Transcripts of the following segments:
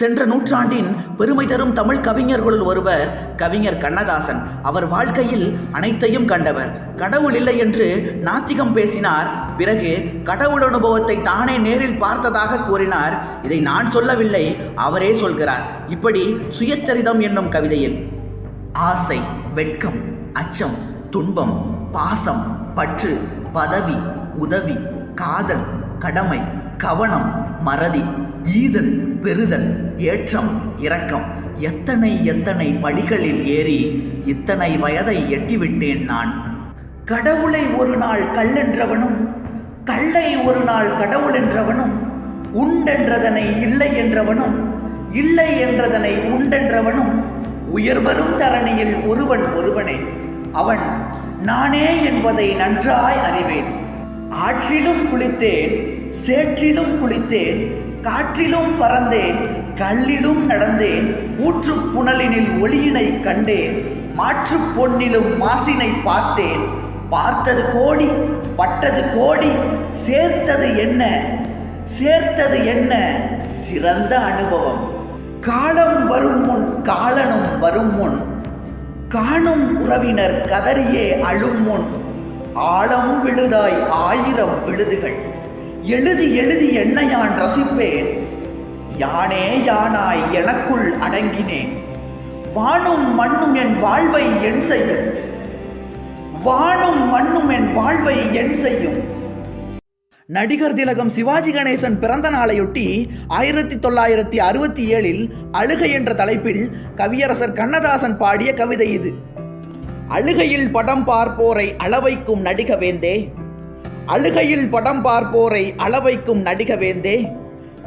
சென்ற நூற்றாண்டின் பெருமை தரும் தமிழ் கவிஞர்களுள் ஒருவர் கவிஞர் கண்ணதாசன். அவர் வாழ்க்கையில் அனைத்தையும் கண்டவர். கடவுள் இல்லை என்று நாத்திகம் பேசினார். பிறகு கடவுள் அனுபவத்தை தானே நேரில் பார்த்ததாக கூறினார். இதை நான் சொல்லவில்லை அவரே சொல்கிறார். இப்படி சுயச்சரிதம் என்னும் கவிதையில். ஆசை வெட்கம் அச்சம் துன்பம் பாசம் பற்று பதவி உதவி காதல் கடமை கவனம் மறதி ஈதல் பெறுதல் ஏற்றம் இரக்கம். எத்தனை எத்தனை படிகளில் ஏறி இத்தனை வயதை எட்டிவிட்டேன் நான்? கடவுளை ஒரு நாள் கல்லென்றவனும் கல்லை ஒரு நாள் கடவுள் என்றவனும் உண்டென்றதனை இல்லை என்றவனும் இல்லை என்றதனை உண்டென்றவனும் உயர்வரும் தரணியில் ஒருவன் ஒருவனே. அவன் நானே என்பதை நன்றாய் அறிவேன். ஆற்றிலும் குளித்தேன் சேற்றிலும் குளித்தேன் காற்றிலும் பறந்தேன் கல்லிலும் நடந்தேன் ஊற்று புனலினில் ஒளியினை கண்டேன் மாற்றுப் பொன்னிலும் மாசினை பார்த்தேன். பார்த்தது கோடி பட்டது கோடி சேர்த்தது என்ன? சேர்த்தது என்ன? சிறந்த அனுபவம். காலம் வரும் முன் காலனும் வரும் முன் காணும் உறவினர் கதறியே அழும் முன் ஆழம் விழுதாய் ஆயிரம் விழுதுகள். எழுதி எழுதி என்னையான் ரசிப்பேன்? யானே யானாய் எனக்குள் அடங்கினேன். வானும் மண்ணும் என் வாழ்வை என் செய்யும். வானும் மண்ணும் என் வாழ்வை என் செய்யும். நடிகர் திலகம் சிவாஜி கணேசன் பிறந்த நாளையொட்டி ஆயிரத்தி தொள்ளாயிரத்தி அறுபத்தி ஏழில் அழுகை என்ற தலைப்பில் கவியரசர் கண்ணதாசன் பாடிய கவிதை இது. அழுகையில் படம் பார்ப்போரை அளவைக்கும் நடிக வேந்தே அழுகையில் படம் பார்ப்போரை அளவைக்கும் நடிக வேந்தே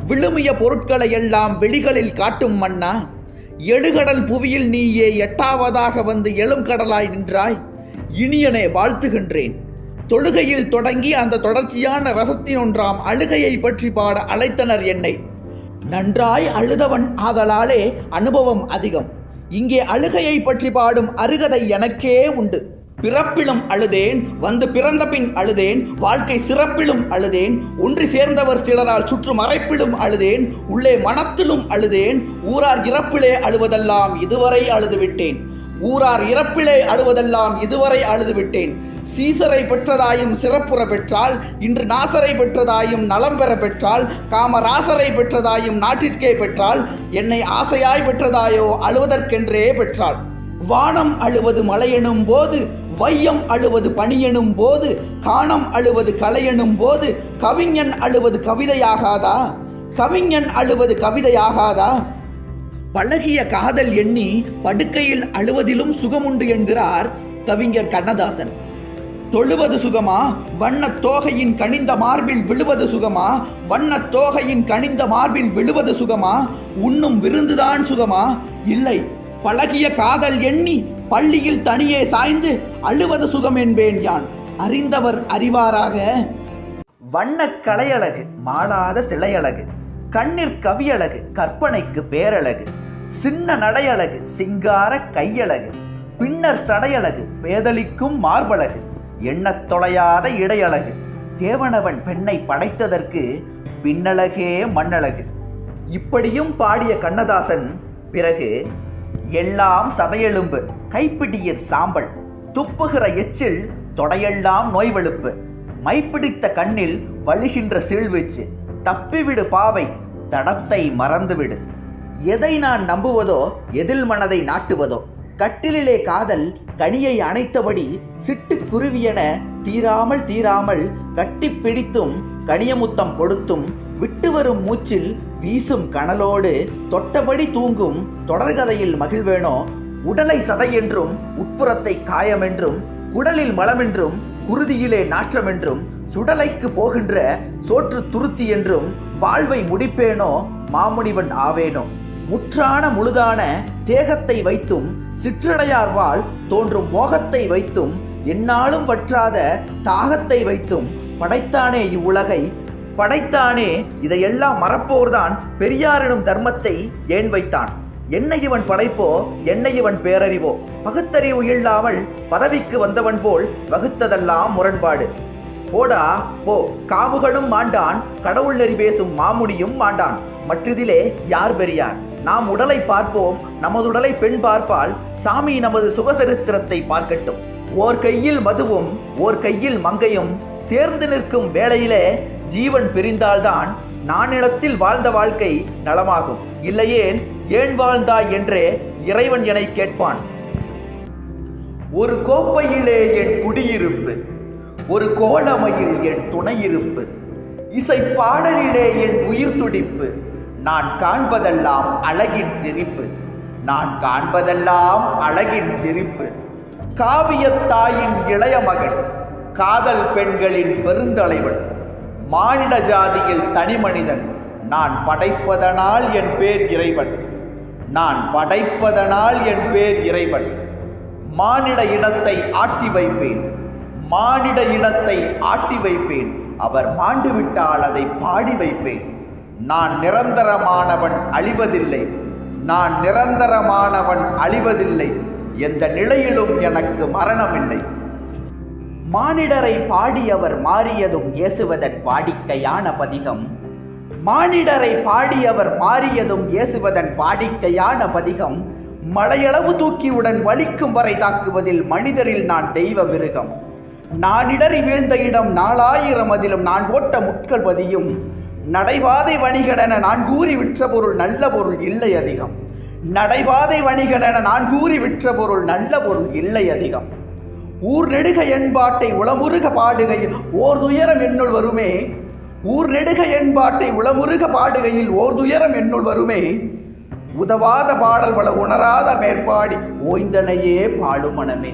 விழுமிய பொருட்களை எல்லாம் வெளிகளில் காட்டும் மன்னா. எழுகடல் புவியில் நீயே எட்டாவதாக வந்து எழும் கடலாய் நின்றாய். இனியனை வாழ்த்துகின்றேன். தொழுகையில் தொடங்கி அந்த தொடர்ச்சியான ரசத்தினொன்றாம் அழுகையை பற்றி பாட அழைத்தனர் என்னை. நன்றாய் அழுதவன் ஆதலாலே அனுபவம் அதிகம். இங்கே அழுகையை பற்றி பாடும் அருகதை எனக்கே உண்டு. பிறப்பிலும் அழுதேன் வந்து பிறந்த பின் அழுதேன் வாழ்க்கை சிறப்பிலும் அழுதேன் ஒன்றி சேர்ந்தவர் சிலரால் சுற்றும் மறைப்பிலும் அழுதேன் உள்ளே மனத்திலும் அழுதேன் ஊரார் இறப்பிலே அழுவதெல்லாம் இதுவரை அழுதுவிட்டேன். ஊரார் இறப்பிலே அழுவதெல்லாம் இதுவரை அழுதுவிட்டேன். சீசரை பெற்றதாயும் சிறப்புற பெற்றால் இன்று நாசரை பெற்றதாயும் நலம் பெற பெற்றால் காமராசரை பெற்றதாயும் நாட்டிற்கே பெற்றால் என்னை ஆசையாய் பெற்றதாயோ அழுவதற்கென்றே பெற்றாள். வானம் அழுவது மழையெனும் போது வையம் அழுவது பணியெனும் போது காணம் அழுவது கலையெனும் போது கவிஞன் அழுவது கவிதையாகாதா? கவிஞன் அழுவது கவிதையாகாதா? பழகிய காதல் எண்ணி படுக்கையில் அழுவதிலும் சுகமுண்டு என்கிறார் கவிஞர் கண்ணதாசன். தொழுவது சுகமா? வண்ண தோகையின் கனிந்த மார்பில் விழுவது சுகமா? வண்ணத் தோகையின் கனிந்த மார்பில் விழுவது சுகமா? உண்ணும் விருந்துதான் சுகமா? இல்லை பழகிய காதல் எண்ணி பள்ளியில் தனியே சாய்ந்து அழுவது சுகம் என்பேன் யான். அறிந்தவர் அறிவாராக. வண்ண கலையழகு மாளாத சிலையழகு கண்ணிற் கவியழகு கற்பனைக்கு பேரழகு சின்ன நடையழகு சிங்கார கையழகு பின்னர் சடையழகு பேதலிக்கும் மார்பழகு எண்ணத் தொலையாத இடையழகு தேவனவன் பெண்ணை படைத்ததற்கு பின்னழகே மண்ணழகு. இப்படியும் பாடிய கண்ணதாசன் பிறகு எல்லாம் சதையெலும்பு கைப்பிடியர் சாம்பல் துப்புகிற எச்சில் தொடையெல்லாம் நோய்வெழுப்பு மைப்பிடித்த கண்ணில் வழிகின்ற சீழ்வீச்சு தப்பிவிடு பாவை தடத்தை மறந்துவிடு. எதை நான் நம்புவதோ எதில் மனதை நாட்டுவதோ கட்டிலிலே காதல் கனியை அணைத்தபடி சிட்டுக்குருவியென தீராமல் தீராமல் கட்டி பிடித்தும் கனியமுத்தம் கொடுத்தும் விட்டு வரும் மூச்சில் வீசும் கனலோடு தொட்டபடி தூங்கும் தொடர்கதையில் மகிழ்வேனோ? உடலை சதையென்றும் உட்புறத்தை காயமென்றும் குடலில் மலமென்றும் குருதியிலே நாற்றமென்றும் சுடலைக்கு போகின்ற சோற்று துருத்தி என்றும் வாழ்வை முடிப்பேனோ? மாமுனிவன் ஆவேனோ? முற்றான முழுதான தேகத்தை வைத்தும் சிற்றடையார் வாழ் தோன்றும் மோகத்தை வைத்தும் எந்நாளும் பற்றாத தாகத்தை வைத்தும் படைத்தானே இவ்வுலகை. படைத்தானே இதையெல்லாம் மறப்போர்தான் பெரியாரினும் தர்மத்தை ஏன் வைத்தான்? என்னை இவன் படைப்போ? என்னை இவன் பேரறிவோ? பகுத்தறிவு இல்லாமல் பதவிக்கு வந்தவன் போல் வகுத்ததெல்லாம் முரண்பாடு. போடா போ. காமுகனும் மாண்டான் கடவுள் நெறி பேசும் மாமுனியும் மாண்டான். மற்றதிலே யார் பெரியார்? நாம் உடலை பார்ப்போம் நமது உடலை பெண் பார்ப்பால் சாமி நமது சுகசரித்திரத்தை பார்க்கட்டும். ஓர் கையில் மதுவும் ஓர் கையில் மங்கையும் சேர்ந்து நிற்கும் வேளையிலே ஜீவன் பிரிந்தால்தான் நானிடத்தில் வாழ்ந்த வாழ்க்கை நலமாகும். இல்லையேன் ஏன் வாழ்ந்தாய் என்றே இறைவன் என கேட்பான். ஒரு கோப்பையிலே என் குடியிருப்பு ஒரு கோலமையில் என் துணையிருப்பு இசை பாடலிலே என் உயிர் துடிப்பு நான் காண்பதெல்லாம் அழகின் சிரிப்பு நான் காண்பதெல்லாம் அழகின் சிரிப்பு காவியத்தாயின் இளைய மகன் காதல் பெண்களின் பெருந்தலைவன் மானிட ஜாதியில் தனி மனிதன் நான் படைப்பதனால் என் பேர் இறைவன். நான் படைப்பதனால் என் பேர் இறைவன். மானிட இனத்தை ஆட்டி வைப்பேன். மானிட இனத்தை ஆட்டி வைப்பேன். அவர் மாண்டுவிட்டால் அதை பாடி வைப்பேன். நான் நிரந்தரமானவன் அழிவதில்லை. நான் நிரந்தரமானவன் அழிவதில்லை. எந்த நிலையிலும் எனக்கு மரணமில்லை. மானிடரை பாடியவர் மாறியதும் ஏசுவதன் வாடிக்கையான பதிகம். மானிடரை பாடியவர் மாறியதும் ஏசுவதன் வாடிக்கையான பதிகம். மலையளவு தூக்கியுடன் வலிக்கும் வரை தாக்குவதில் மனிதரில் நான் தெய்வ மிருகம் நான் இடறி வீழ்ந்த இடம் நாலாயிரம் அதிலும் நான் ஓட்ட முட்கள் பதியும் நடைபாதை வணிகனென நான் கூறி விற்ற பொருள் நல்ல பொருள் இல்லை அதிகம். நடைபாதை வணிகனென நான் கூறி விற்ற பொருள் நல்ல பொருள் இல்லை அதிகம். ஊர் நெடுக என்பாட்டை உளமுருக பாடுகையில் ஓர் துயரம் என்னுள் வருமே. ஊர் நெடுக என்பாட்டை உளமுருக பாடுகையில் ஓர் துயரம் என்னுள் வருமே. உதவாத பாடல் வள உணராத மேற்பாடி ஓய்ந்தனையே பாடும் மனமே.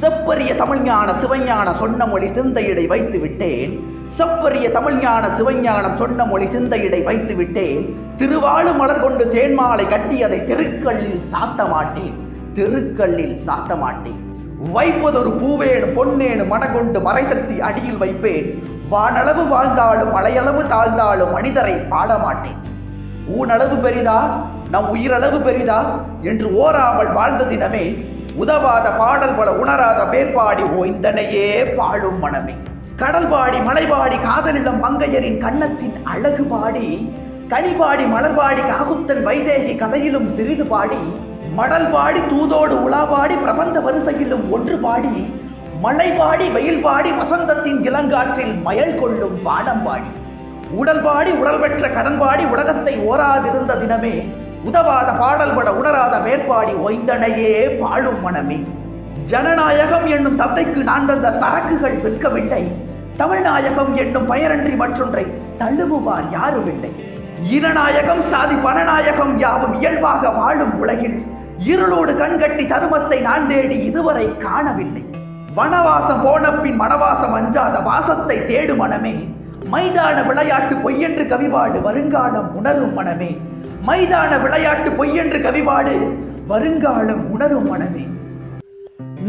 செப்பரிய தமிழ்ஞான சிவஞான சொன்ன மொழி சிந்தையிடை வைத்து விட்டேன். செப்பரிய தமிழ்ஞான சிவஞானம் சொன்ன மொழி சிந்தையிடை வைத்து விட்டேன். திருவாழு மலர் கொண்டு தேன்மாலை கட்டி அதை தெருக்கல்லில் சாத்த மாட்டேன். தெருக்கல்லில் சாத்த மாட்டேன். வைப்பதொரு பூவேணு பொன்னேனு மனகொண்டு மறைசக்தி அடியில் வைப்பேன். வானளவு வாழ்ந்தாலும் மலையளவு தாழ்ந்தாலும் மனிதரை பாடமாட்டேன் ஊனளவு பெரிதா? நம் உயிரளவு பெரிதா? என்று ஓராமல் வாழ்ந்த தினமே உதவாத பாடல் பல உணராத பேர்பாடி ஓய்ந்தனையே பாழும் மனமே. கடல் பாடி மலைபாடி காதலிடம் மங்கையரின் கன்னத்தின் அழகு பாடி கனிபாடி மலர்பாடி காகுத்தன் வைதேகி கதையிலும் சிறிது பாடி மடல் பாடி தூதோடு உலாபாடி பிரபந்த வரிசையிலும் ஒன்று பாடி மழை பாடி வெயில் பாடி வசந்தத்தின் இளங்காற்றில் மயல் கொள்ளும் பாடம் பாடி. உடல் பாடி உடல் பெற்ற கடன் பாடி உலகத்தை ஓராதிருந்த தினமே உதவாத பாடல்பட உணராத மேற்பாடி ஓய்ந்தனையே பாழும் மனமே. ஜனநாயகம் என்னும் சந்தைக்கு நான் தந்த சரக்குகள் விற்கவில்லை. தமிழ்நாயகம் என்னும் பெயரன்றி மற்றொன்றை தழுவுவார் யாரும் இல்லை இனநாயகம் சாதி பணநாயகம் யாவும் இயல்பாக வாழும் உலகில். இருளோடு கண்கட்டி தருமத்தை நான் தேடி இதுவரை காணவில்லை. வனவாசம் போனப்பின் மனவாசம் அஞ்சாத வாசத்தை தேடு மனமே. மைதான விளையாட்டு பொய்யென்று கவிபாடு வருங்காலம் உணரும் மனமே. மைதான விளையாட்டு பொய்யென்று கவிபாடு வருங்காலம் உணரும் மனமே.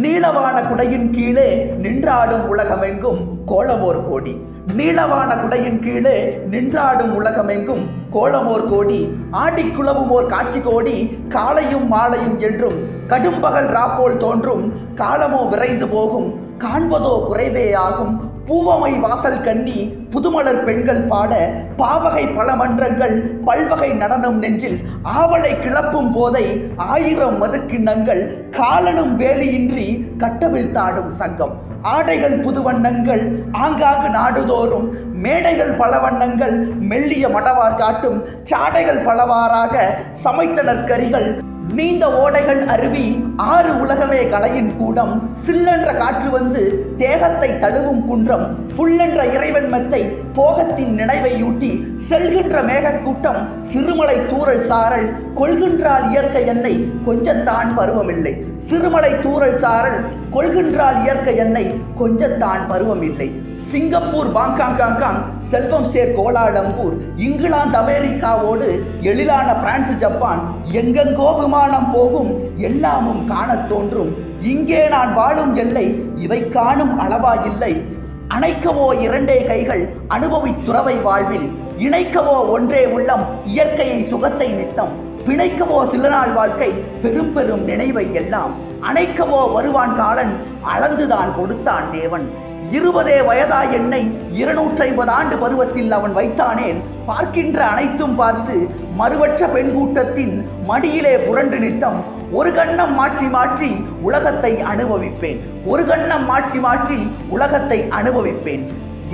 நீளவான குடையின் கீழே நின்றாடும் உலகமெங்கும் கோலமோர் கோடி. நீளவான குடையின் கீழே நின்றாடும் உலகமெங்கும் கோலமோர் கோடி. ஆடிக்குளவுமோர் காட்சி கோடி காலையும் மாலையும் என்றும் கடும்பகல் ராப்போல் தோன்றும் காலமோ விரைந்து போகும் காண்பதோ குறைவே ஆகும் பூவமை வாசல் கண்ணி புதுமலர் பெண்கள் பாட பாவகை பல மன்றங்கள் பல்வகை நடனம் நெஞ்சில் ஆவலை கிளப்பும் போதை ஆயிரம் மதுக்கிண்ணங்கள் காலனும் வேலியின்றி கட்டவிழ்த்தாடும் சங்கம். ஆடைகள் புது வண்ணங்கள் ஆங்காங்கு நாடுதோறும் மேடைகள் பல வண்ணங்கள் மெல்லிய மடவார் காட்டும் சாடைகள் பலவாறாக சமைத்தனர் கரிகள் நீந்த ஓடைகள் அருவி ஆறு உலகமே கலையின் கூடம். சில்லென்ற காற்று வந்து தேகத்தை தழுவும் குன்றம். புல்லென்ற இறைவன் மெத்தை போகத்தின் நினைவையூட்டி செல்கின்ற மேகக்கூட்டம் சிறுமலை தூரல் சாரல். கொள்கின்றால் இயற்கை எண்ணெய் கொஞ்சத்தான் பருவமில்லை. சிறுமலை தூரல் சாரல் கொள்கின்றால் இயற்கை எண்ணெய் கொஞ்சத்தான் பருவமில்லை. சிங்கப்பூர் பாங்காங்காங்காங் செல்வம் சேர் கோலாலம்பூர் இங்கிலாந்து அமெரிக்காவோடு எழிலான பிரான்ஸ் ஜப்பான் எங்கெங்கோ விமானம் போகும் எல்லாமும் காணத் தோன்றும். இங்கே நான் வாழும் எல்லை இவை காணும் அளவா இல்லை. அணைக்கவோ இரண்டே கைகள் அனுபவி துறவை வாழ்வில். இணைக்கவோ ஒன்றே உள்ளம் இயற்கையை சுகத்தை நித்தம். பிணைக்கவோ சில நாள் வாழ்க்கை பெரும் பெரும் நினைவை எல்லாம். அணைக்கவோ வருவான் காலன் அளந்துதான் கொடுத்தான் தேவன். இருபதே வயதா என்னை இருநூற்றி ஐம்பது ஆண்டு பருவத்தில் அவன் வைத்தானேன். பார்க்கின்ற அனைத்தும் பார்த்து மறுவற்ற பெண் கூட்டத்தின் மடியிலே புரண்டு நித்தம். ஒரு கண்ணம் மாற்றி மாற்றி உலகத்தை அனுபவிப்பேன். ஒரு கண்ணம் மாற்றி மாற்றி உலகத்தை அனுபவிப்பேன்.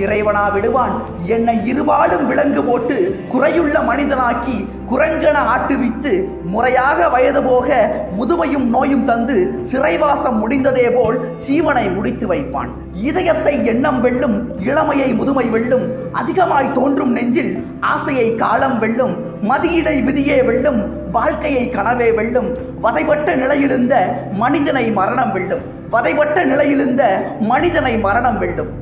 இறைவனா விடுவான். என்னை இருபாலும் விலங்கு போட்டு குறையுள்ள மனிதனாக்கி குரங்கன ஆட்டுவித்து முறையாக வயது போக முதுமையும் நோயும் தந்து சிறைவாசம் முடிந்ததே போல் சீவனை முடித்து வைப்பான். இதயத்தை எண்ணம் வெல்லும் இளமையை முதுமை வெல்லும் அதிகமாய் தோன்றும் நெஞ்சில் ஆசையை காலம் வெல்லும் மதியிடை விதியே வெல்லும் வாழ்க்கையை கனவே வெல்லும் வதைபட்ட நிலையிலிருந்த மனிதனை மரணம் வெல்லும் வதைபட்ட நிலையிலிருந்த மனிதனை மரணம் வெல்லும்.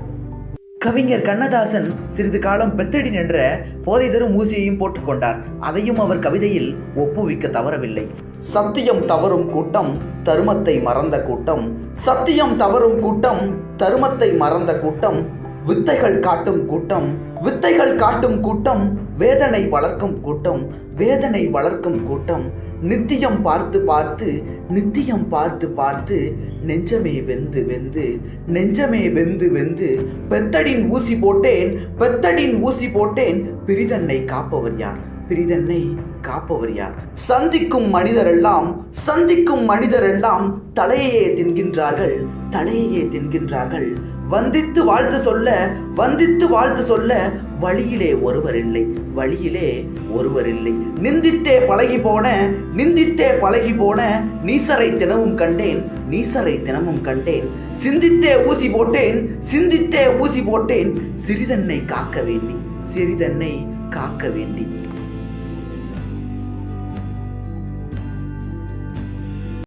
கவிஞர் கண்ணதாசன் சிறிது காலம் பெத்தடி நின்ற போதை தரும் ஊசியையும் போட்டுக்கொண்டார் அதையும் அவர் கவிதையில் ஒப்புவிக்க தவறவில்லை. சத்தியம் தவறும் கூட்டம் தருமத்தை மறந்த கூட்டம். சத்தியம் தவறும் கூட்டம் தருமத்தை மறந்த கூட்டம். வித்தைகள் காட்டும் கூட்டம் வித்தைகள் காட்டும் கூட்டம் வேதனை வளர்க்கும் கூட்டம் வேதனை வளர்க்கும் கூட்டம். நித்தியம் பார்த்து பார்த்து நித்தியம் பார்த்து பார்த்து நெஞ்சமே வெந்து வெந்து நெஞ்சமே வெந்து வெந்து பெத்தடின் ஊசி போட்டேன் பெத்தடின் ஊசி போட்டேன். பிரிதன்னை காப்பவர் யார்? பிரிதன்னை காப்பவர் யார்? சந்திக்கும் மனிதரெல்லாம் சந்திக்கும் மனிதரெல்லாம் தலையையே தின்கின்றார்கள் தலையையே தின்கின்றார்கள். வந்தித்து வாழ்த்து சொல்ல வந்தித்து வாழ்த்து சொல்ல வழியிலே ஒருவர் இல்லை. வழியிலே ஒருவர் இல்லை. நிந்தித்தே பழகி போன நிந்தித்தே பழகி போன நீசரை தினமும் கண்டேன் நீசரை தினமும் கண்டேன். சிந்தித்தே ஊசி போட்டேன் சிந்தித்தே ஊசி போட்டேன். சிறிதன்னை காக்க வேண்டி சிறிதன்னை காக்க வேண்டி.